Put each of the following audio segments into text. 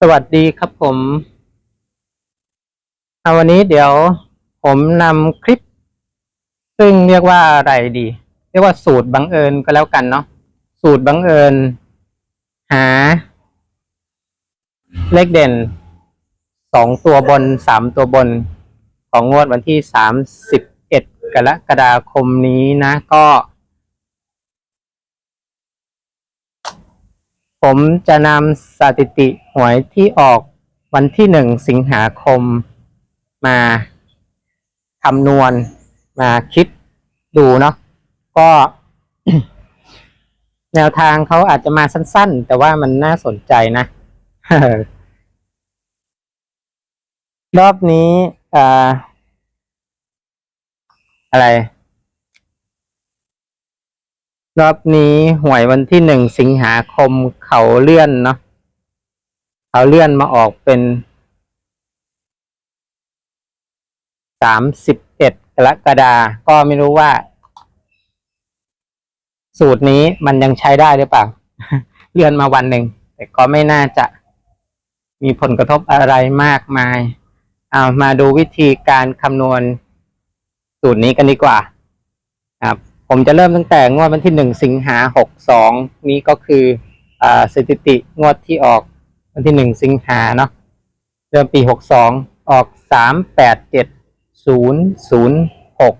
สวัสดีครับผมเอาวันนี้เดี๋ยวผมนำคลิป ซึ่งเรียกว่าอะไรดี เรียกว่าสูตรบังเอิญก็แล้วกันเนาะสูตรบังเอิญ หา เลขเด่นสองตัวบนสามตัวบน ของงวดวันที่สามสิบเอ็ดกรกฎาคมนี้นะ ก็ ผมจะนำสถิติหวยที่ออกวันที่หนึ่งสิงหาคมมาคำนวณมาคิดดูเนาะก็ แนวทางเขาอาจจะมาสั้น ๆ แต่ว่ามันน่าสนใจนะรอบนี้อ่าอะไร รอบนี้หวยวันที่หนึ่งสิงหาคมเขาเลื่อนเนาะเขาเลื่อนมาออกเป็นสามสิบเอ็ดกรกฎาก็ไม่รู้ว่า สูตรนี้มันยังใช้ได้หรือเปล่า เลื่อนมาวันหนึ่ง แต่ก็ไม่น่าจะมีผลกระทบอะไรมากมาย เอามาดูวิธีการคำนวณสูตรนี้กันดีกว่า ผมจะเริ่มตั้งแต่งวดวันที่หนึ่งสิงหาหกสองนี้ก็คืออ่าสถิติงวดที่ออกวันที่หนึ่งสิงหาเนาะเริ่มปีหกสองออกสามแปดเจ็ดศูนย์ศูนย์หก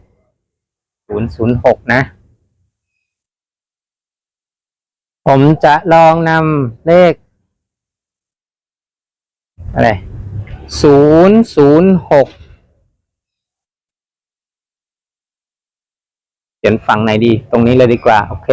ศูนย์ศูนย์หกนะ ผมจะลองนำเลข อะไรศูนย์ศูนย์หก เขียนฝั่งไหนดี ตรงนี้เลยดีกว่า โอเค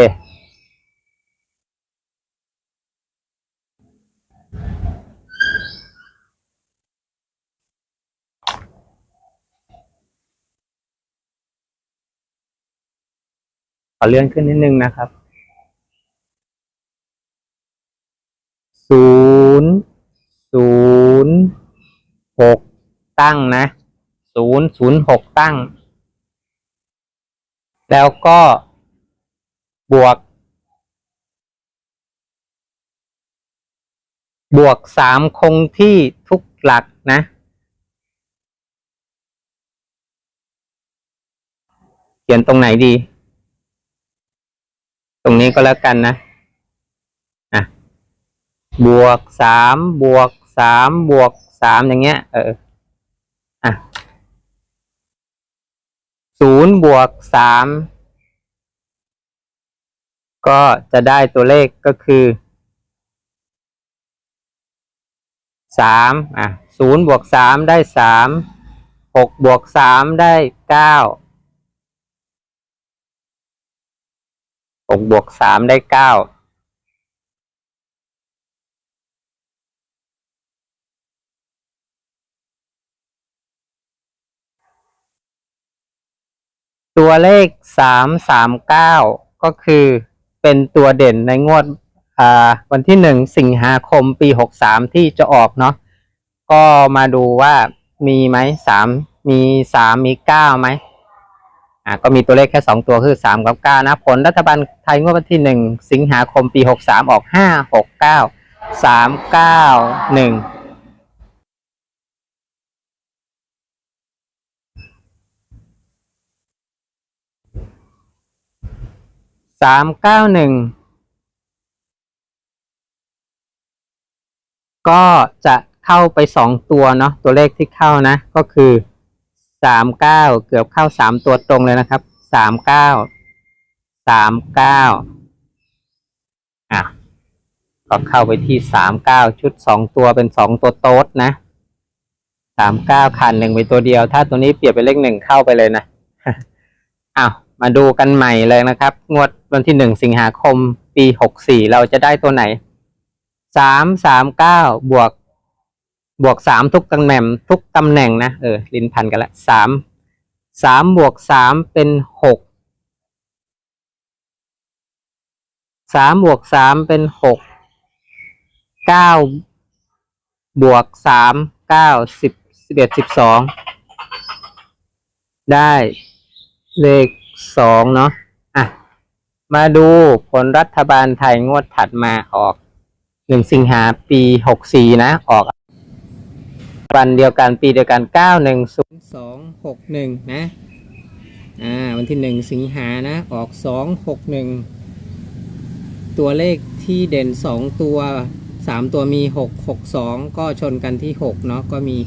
ขอเลื่อนขึ้นนิดนึงนะครับ ศูนย์ ศูนย์ หกตั้งนะ ศูนย์ ศูนย์หกตั้ง แล้วก็บวก บวกสามคงที่ทุกหลักนะ เขียนตรงไหนดี ตรงนี้ก็แล้วกันนะอะบวกสามบวกสามบวกสามอย่างเงี้ย เออะ ศูน ย์บวกสามก็จะได้ตัวเลขก็คือสามอะศูนย์บวกสามได้สามหกบวกสามได้เก้าหกบวกสามได้เก้า ตัวเลขสามสามเก้าก็คือเป็นตัวเด่นในงวดอ่าวันที่หนึ่งสิงหาคมปีหกสามที่จะออกเนาะก็มาดูว่ามีไหมสามมีสามมีเก้าไหมอ่าก็มีตัวเลขแค่สองตัวคือสามกับเก้านะ ผลรัฐบาลไทยงวดวันที่หนึ่งสิงหาคมปีหกสามออกห้าหกเก้าสามเก้าหนึ่ง สามเก้าหนึ่งก็จะเข้าไปสองตัวเนาะตัวเลขที่เข้านะ ก็คือสามเก้าเกือบเข้าสามตัวตรงเลยนะครับสามเก้าสามเก้าอะก็เข้าไปที่สามเก้าชุดสองตัวเป็นสองตัวโต๊ดนะสามเก้าขาดหนึ่งไปตัวเดียว ถ้าตัวนี้เปรียบเป็นเลขหนึ่งเข้าไปเลยนะอ้าว มาดูกันใหม่เลยนะครับ งวดวันที่หนึ่งสิงหาคมปีหกสี่เราจะได้ตัวไหนสามสามเก้าบวก บวกสามทุกตำแหน่งทุกตำแหน่งนะเออลิ้นพันกันละสามสามบวกสามเป็นหกสามบวกสามเป็นหกเก้าบวกสามเก้าสิบสิบเอ็ดสิบสองได้เลข สองเนาะอะมาดูผลรัฐบาลไทยงวดถัดมาออกหนึ่งสิงหาปีหกสี่นะ ออกวันเดียวกันปีเดียวกันเก้าหนึ่งศูนย์สองหกหนึ่งนะอ่าวันที่หนึ่งสิงหานะ ออกสองหกหนึ่งตัวเลขที่เด่นสองตัวสามตัวมีหกหกสองก็ชนกันที่หกเนาะก็มี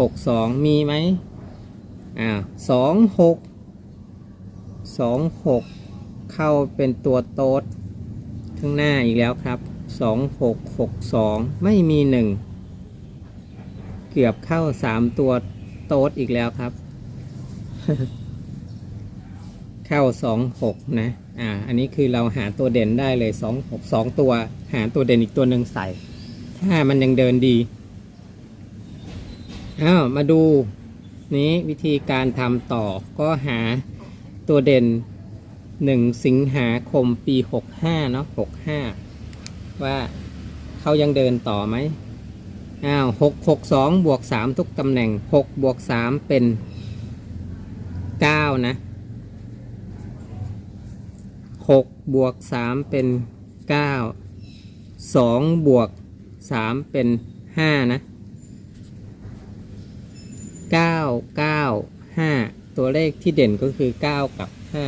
หกสองมีไหมอ่าสองหก สองหกเข้าเป็นตัวโต๊ดข้างหน้าอีกแล้วครับสองหกหกสองไม่มีหนึ่งเกือบเข้าสามตัวโต๊ดอีกแล้วครับ เข้าสองหกนะ อ่า อันนี้คือเราหาตัวเด่นได้เลยสองหกสองตัว หาตัวเด่นอีกตัวหนึ่งใส่ ถ้ามันยังเดินดีอ้าวมาดูนี้วิธีการทำต่อก็หา ตัวเด่นหนึ่งสิงหาคมปีหกห้าเนาะหกห้าว่าเขายังเดินต่อไหมอ้าวหกหกสองบวกสามทุกตำแหน่งหกบวกสามเป็นเก้านะหกบวกสามเป็นเก้าสองบวกสามเป็นห้านะเก้าเก้าห้า ตัวเลขที่เด่นก็คือเก้ากับห้า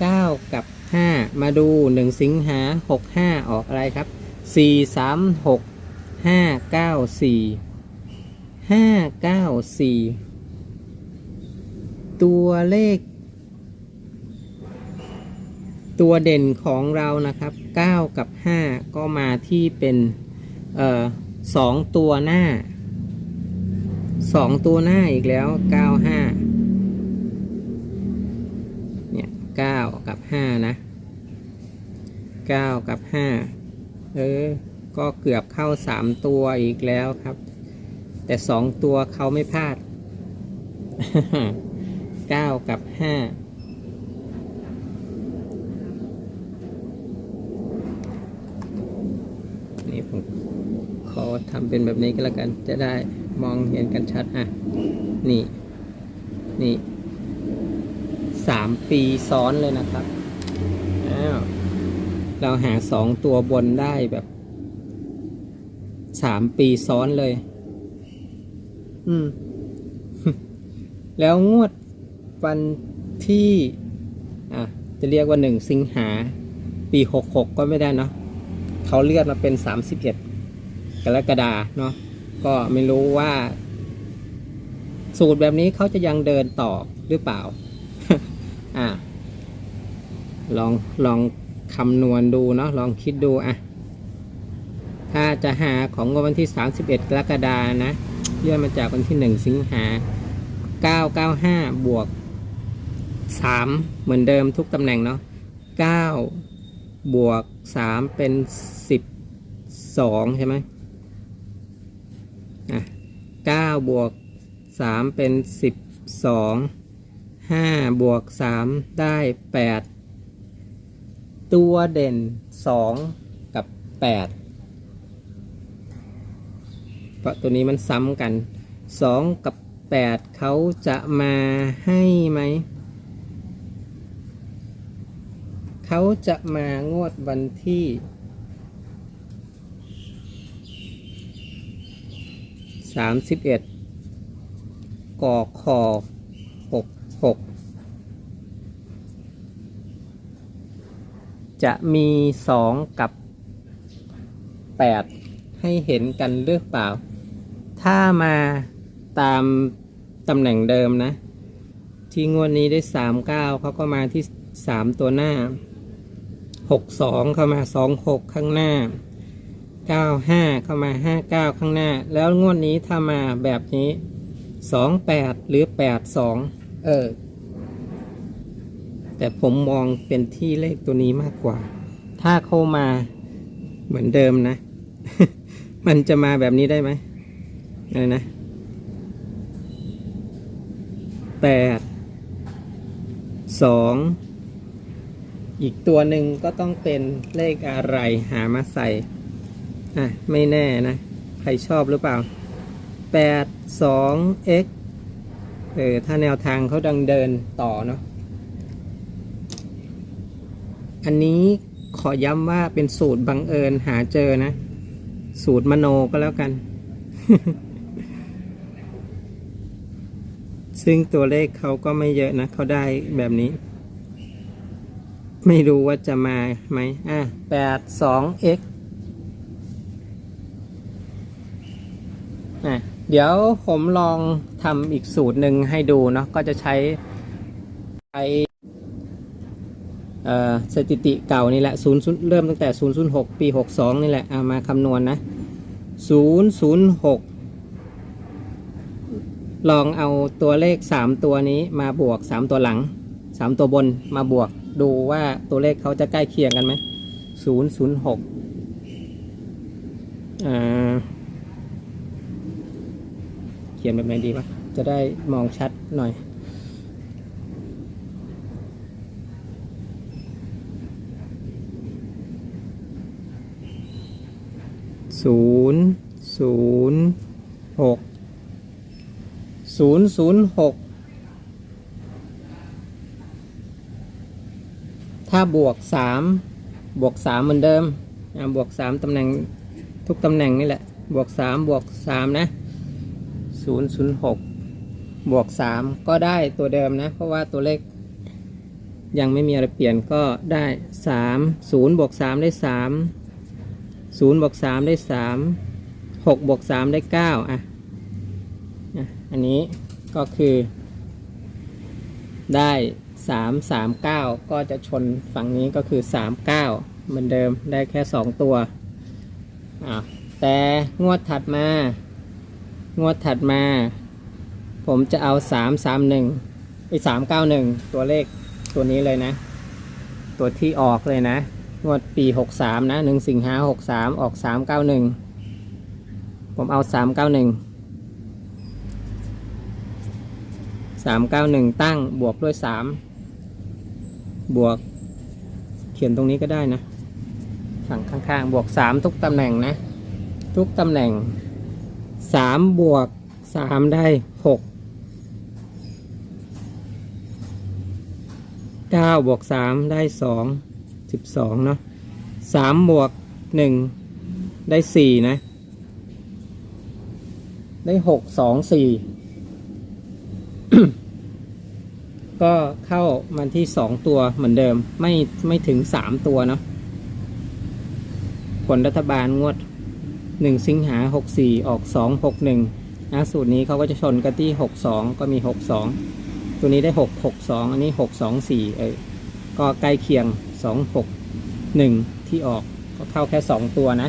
เก้ากับห้ามาดูหนึ่งสิงหาหกห้าออกอะไรครับสี่สามหกห้าเก้าสี่ห้าเก้าสี่ตัวเลข ตัวเด่นของเรานะครับ 9 กับ 5 ก็มาที่เป็นเอ่อสองตัวหน้าสองตัวหน้าอีกแล้ว 9 5 เนี่ย 9กับ5นะ9กับ5เออ ก็เกือบเข้า3ตัวอีกแล้วครับ แต่2ตัวเขาไม่พลาด9กับ5นี่ผมขอทำเป็นแบบนี้ก็แล้วกัน จะได้มองเห็นกันชัดอะ นี่ นี่สามปีซ้อนเลยนะครับ อ้าวเราหาสองตัวบนได้แบบสามปีซ้อนเลย อืม แล้วงวดวันที่ อะ จะเรียกว่าหนึ่งสิงหา ปีหกหกก็ไม่ได้เนาะเขาเลื่อนมาเป็น31กรกฎาเนาะก็ไม่รู้ว่า สูตรแบบนี้เขาจะยังเดินต่อหรือเปล่า อะ ลองลองคำนวณดูเนาะลองคิดดูอะถ้าจะหาของวันที่ 31 กรกฎานะเลื่อนมาจากวันที่ 1 สิงหา 995 บวก 3 เหมือนเดิมทุกตำแหน่งเนาะ9บวกสามเป็นสิบสองใช่ไหมอะเก้าบวกสามเป็นสิบสองห้าบวกสามได้แปด ตัวเด่นสองกับแปดเพราะตัวนี้มันซ้ำกันสองกับแปดเขาจะมาให้ไหม เขาจะมางวดวันที่สามสิบเอ็ดกอคอหก จะมีสองกับแปดให้เห็นกันหรือเปล่า ถ้ามาตามตำแหน่งเดิมนะ ที่งวดนี้ได้สามเก้าเขาก็มาที่สามตัวหน้าหกสองเข้ามาสองหกข้างหน้าเก้าห้าเข้ามาห้าเก้าข้างหน้า แล้วงวดนี้ถ้ามาแบบนี้สองแปดหรือแปดสองเออ แต่ผมมองเป็นที่เลขตัวนี้มากกว่า ถ้าเข้ามาเหมือนเดิมนะ มันจะมาแบบนี้ได้ไหมอะไรนะแปดสองอีกตัวหนึ่งก็ต้องเป็นเลขอะไรหามาใส่ อะ ไม่แน่นะ ใครชอบหรือเปล่าแปดสอง x เออ ถ้าแนวทางเขาดังเดินต่อเนาะ อันนี้ขอย้ำว่าเป็นสูตรบังเอิญหาเจอนะ สูตรมโนก็แล้วกัน ซึ่งตัวเลขเขาก็ไม่เยอะนะ เขาได้แบบนี้ ไม่รู้ว่าจะมาไหมอะแปดสอง x อะเดี๋ยวผมลองทำอีกสูตรหนึ่งให้ดูเนาะก็จะใช้ใช้ สถิติเก่านี่แหละศูนย์เริ่มตั้งแต่ 006 ปี 62 นี่แหละเอามาคำนวณนะ 006 ลองเอาตัวเลข 3 ตัวนี้มาบวก 3 ตัวหลัง 3 ตัวบนมาบวกดูว่าตัวเลขเขาจะใกล้เคียงกันไหม 006 เขียนแบบไหนดีวะ จะได้มองชัดหน่อย ศูนย์ศูนย์หกศูนย์ศูนย์หกถ้าบวกสามบวกสามเหมือนเดิมบวกสามตำแหน่งทุกตำแหน่งนี่แหละ บวกสามบวกสามนะศูนย์ศูนย์หกบวกสามก็ได้ตัวเดิมนะ เพราะว่าตัวเลขยังไม่มีอะไรเปลี่ยนก็ได้สามศูนย์บวกสามได้สาม ศูนย์บวกสามได้สามหกบวกสามได้เก้าอะอะอันนี้ก็คือ ได้สามสามเก้าก็จะชนฝั่งนี้ก็คือสามเก้าเหมือนเดิมได้แค่สองตัวอ่าแต่งวดถัดมา งวดถัดมา ผมจะเอาสามสามหนึ่งไอ้สามเก้าหนึ่งตัวเลขตัวนี้เลยนะ ตัวที่ออกเลยนะ งวดปีหกสามนะหนึ่งสิงหาหกสามออกสามเก้าหนึ่งผมเอาสามเก้าหนึ่งสามเก้าหนึ่งตั้งบวกด้วยสามบวก เขียนตรงนี้ก็ได้นะฝั่งข้างๆ บวกสามทุกตำแหน่งนะ ทุกตำแหน่งสามบวกสามได้หกเก้าบวกสามได้สอง สิบสองเนาะสามบวกหนึ่งได้สี่นะ ได้หกสองสี่ก็เข้ามันที่สองตัวเหมือนเดิม ไม่ไม่ถึงสามตัวเนาะผลรัฐบาลงวดหนึ่งสิงหาหกสี่ออกสองหกหนึ่งนะสูตรนี้เขาก็จะชนกันที่หกสองก็มีหกสองตัวนี้ได้หกหกสองอันนี้หกสองสี่เออก็ใกล้เคียง สองหกหนึ่งที่ออกก็เข้าแค่สองตัวนะ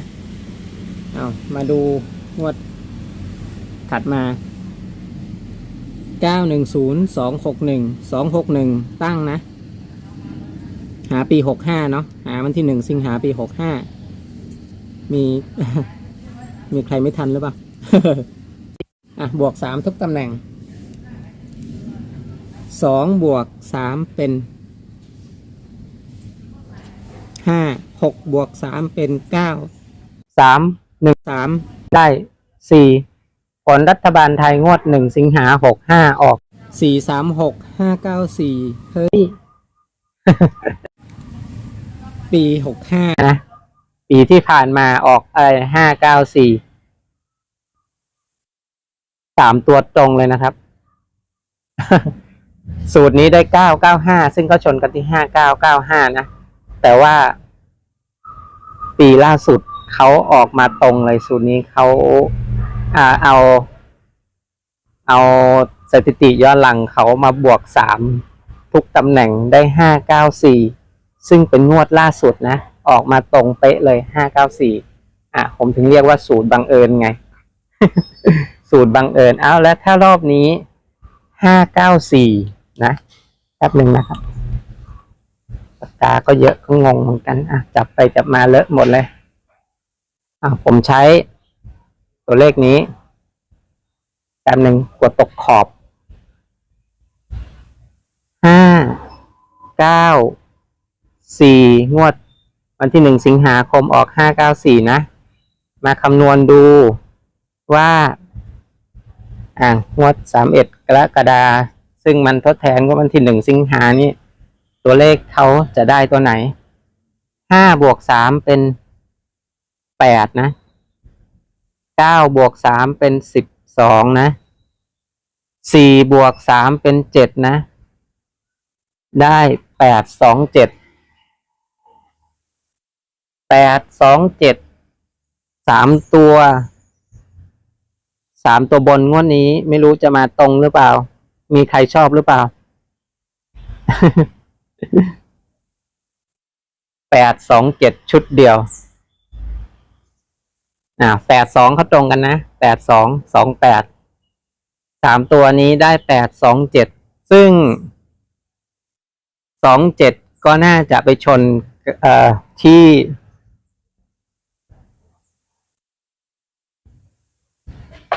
เอามาดูงวดถัดมาเก้าหนึ่งศูนย์สองหกหนึ่งสองหกหนึ่งตั้งนะ หาปีหกห้าเนาะหาวันที่หนึ่งสิงหาปีหกห้ามี มีใครไม่ทันหรือเปล่าอะบวกสามทุกตำแหน่งสองบวกสามเป็น ห้าหกบวกสามเป็นเก้าสามหนึ่งสามได้สี่ผลรัฐบาลไทยงวดหนึ่งสิงหาหกห้าออกสี่สามหกห้าเก้าสี่เฮ้ย ปีหกห้านะ ปีที่ผ่านมาออกอะไรห้าเก้าสี่สามตัวตรงเลยนะครับ สูตรนี้ได้เก้าเก้าห้าซึ่งก็ชนกันที่ห้าเก้าเก้าห้านะ แต่ว่า ปีล่าสุดเขาออกมาตรงเลยสูตรนี้เขาอ่าเอา เอาสถิติย้อนหลังเขามาบวกสามทุกตำแหน่งได้ห้าเก้าสี่ซึ่งเป็นงวดล่าสุดนะ ออกมาตรงเป๊ะเลยห้าเก้าสี่อะ ผมถึงเรียกว่าสูตรบังเอิญไง สูตรบังเอิญเอาแล้วถ้ารอบนี้ห้าเก้าสี่นะแป๊บหนึ่งนะครับ กาก็เยอะก็งงเหมือนกันอะจับไปจับมาเลอะหมดเลยอะผมใช้ตัวเลขนี้แป๊บหนึ่งกดตกขอบห้าเก้าสี่งวด วันที่หนึ่งสิงหาคมออกห้าเก้าสี่นะ มาคำนวณดูว่าอ่างวดสามเอ็ดกรกฎาซึ่งมันทดแทนงวดวันที่หนึ่งสิงหานี่ ตัวเลขเขาจะได้ตัวไหนห้าบวกสามเป็นแปดนะเก้าบวกสามเป็นสิบสองนะสี่บวกสามเป็นเจ็ดนะ ได้แปดสองเจ็ดแปดสองเจ็ดสามตัวสามตัวบนงวดนี้ไม่รู้จะมาตรงหรือเปล่า มีใครชอบหรือเปล่า แปดสองเจ็ดชุดเดียว อ่าแปดสองเขาตรงกันนะแปดสองสองแปดสามตัวนี้ได้แปดสองเจ็ดซึ่งสองเจ็ดก็น่าจะไปชนเอ่อที่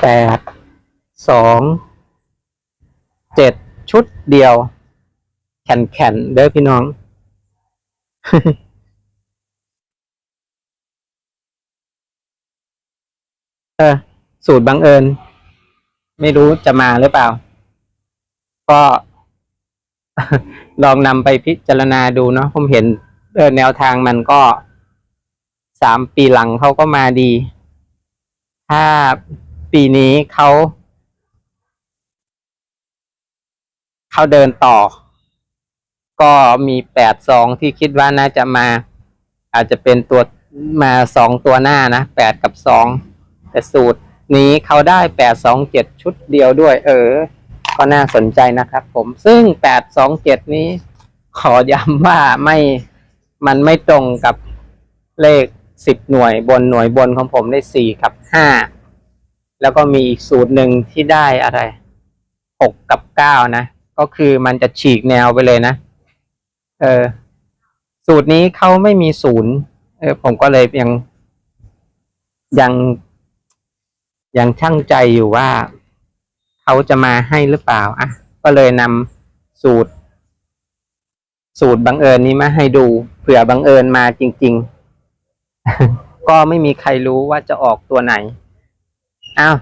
แปดสองเจ็ดชุดเดียว นแข่นๆเด้อพี่น้อง เออ สูตรบังเอิญ ไม่รู้จะมาหรือเปล่า ก็ลองนำไปพิจารณาดูเนาะผมเห็นเออแนวทางมันก็สามปีหลังเขาก็มาดี ถ้าปีนี้เขา เขาเดินต่อ ก็มีแปดสองที่คิดว่าน่าจะมา อาจจะเป็นตัวมาสองตัวหน้านะแปดกับสองแต่สูตรนี้เขาได้แปดสองเจ็ดชุดเดียวด้วย เออ ก็น่าสนใจนะครับผมซึ่งแปดสองเจ็ดนี้ ขอย้ำว่าไม่มันไม่ตรงกับเลขสิบหน่วยบนหน่วยบนของผมได้สี่กับห้าแล้วก็มีอีกสูตรหนึ่งที่ได้อะไรหกกับเก้านะ ก็คือมันจะฉีกแนวไปเลยนะ เออสูตรนี้เขาไม่มีศูนย์เออผมก็เลยยังยังยังช่างใจอยู่ว่าเขาจะมาให้หรือเปล่าอะก็เลยนำสูตร สูตรบังเอิญนี้มาให้ดูเผื่อบังเอิญมาจริง ๆ ก็ไม่มีใครรู้ว่าจะออกตัวไหนอ้าว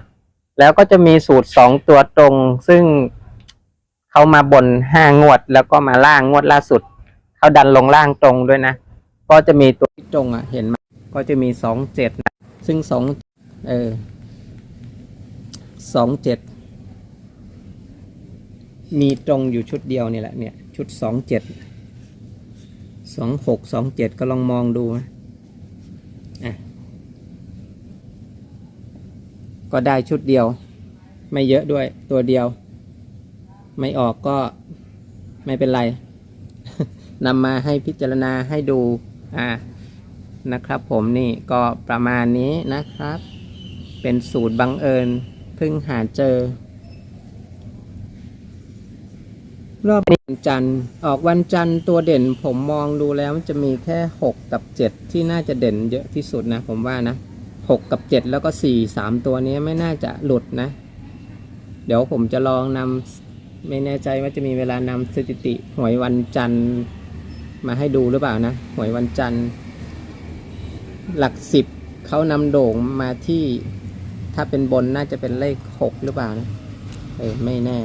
แล้วก็จะมีสูตรสองตัวตรง ซึ่งเขามาบนห้างวด แล้วก็มาล่างงวดล่าสุด เขาดันลงล่างตรงด้วยนะ ก็จะมีตัวที่ตรงอะ เห็นไหมก็จะมีสองเจ็ดนะซึ่งสองเออสองเจ็ดมีตรงอยู่ชุดเดียวนี่แหละเนี่ย ชุดสองเจ็ดสองหกสองเจ็ดก็ลองมองดูนะอะก็ได้ชุดเดียว ไม่เยอะด้วยตัวเดียว ไม่ออกก็ไม่เป็นไร นำมาให้พิจารณาให้ดูอ่านะครับผมนี่ก็ประมาณนี้นะครับ เป็นสูตรบังเอิญเพิ่งหาเจอ รอบวันจันทร์ออกวันจันทร์ตัวเด่นผมมองดูแล้วมันจะมีแค่หกกับเจ็ดที่น่าจะเด่นเยอะที่สุดนะผมว่านะหกกับเจ็ดแล้วก็สี่สามตัวนี้ไม่น่าจะหลุดนะ เดี๋ยวผมจะลองนำไม่แน่ใจว่าจะมีเวลานำสถิติหวยวันจันทร์ มาให้ดูหรือเปล่านะ หวยวันจันทร์ หลักสิบเขานำโด่งมาที่ถ้าเป็นบนน่าจะเป็นเลขหกหรือเปล่านะเออไม่แน่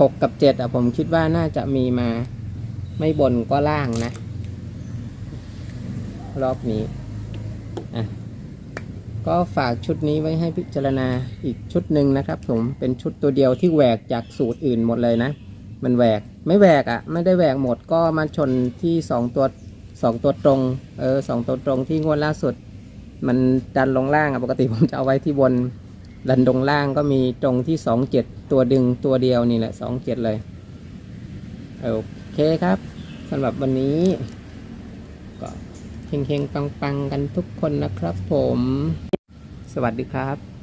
หกกับเจ็ดอะผมคิดว่าน่าจะมีมา ไม่บนก็ล่างนะ รอบนี้อะก็ฝากชุดนี้ไว้ให้พิจารณาอีกชุดหนึ่งนะครับผมเป็นชุดตัวเดียวที่แหวกจากสูตรอื่นหมดเลยนะ มันแหวก ไม่แหวกอะ ไม่ได้แหวกหมดก็มาชนที่สองตัวสองตัวตรงเออสองตัวตรงที่งวดล่าสุด มันดันลงล่างอะปกติผมจะเอาไว้ที่บนดันลงล่างก็มีตรงที่สองเจ็ดตัวดึงตัวเดียวนี่แหละสองเจ็ดเลยโอเคครับสำหรับวันนี้ก็เฮงๆปังๆกันทุกคนนะครับผม สวัสดีครับ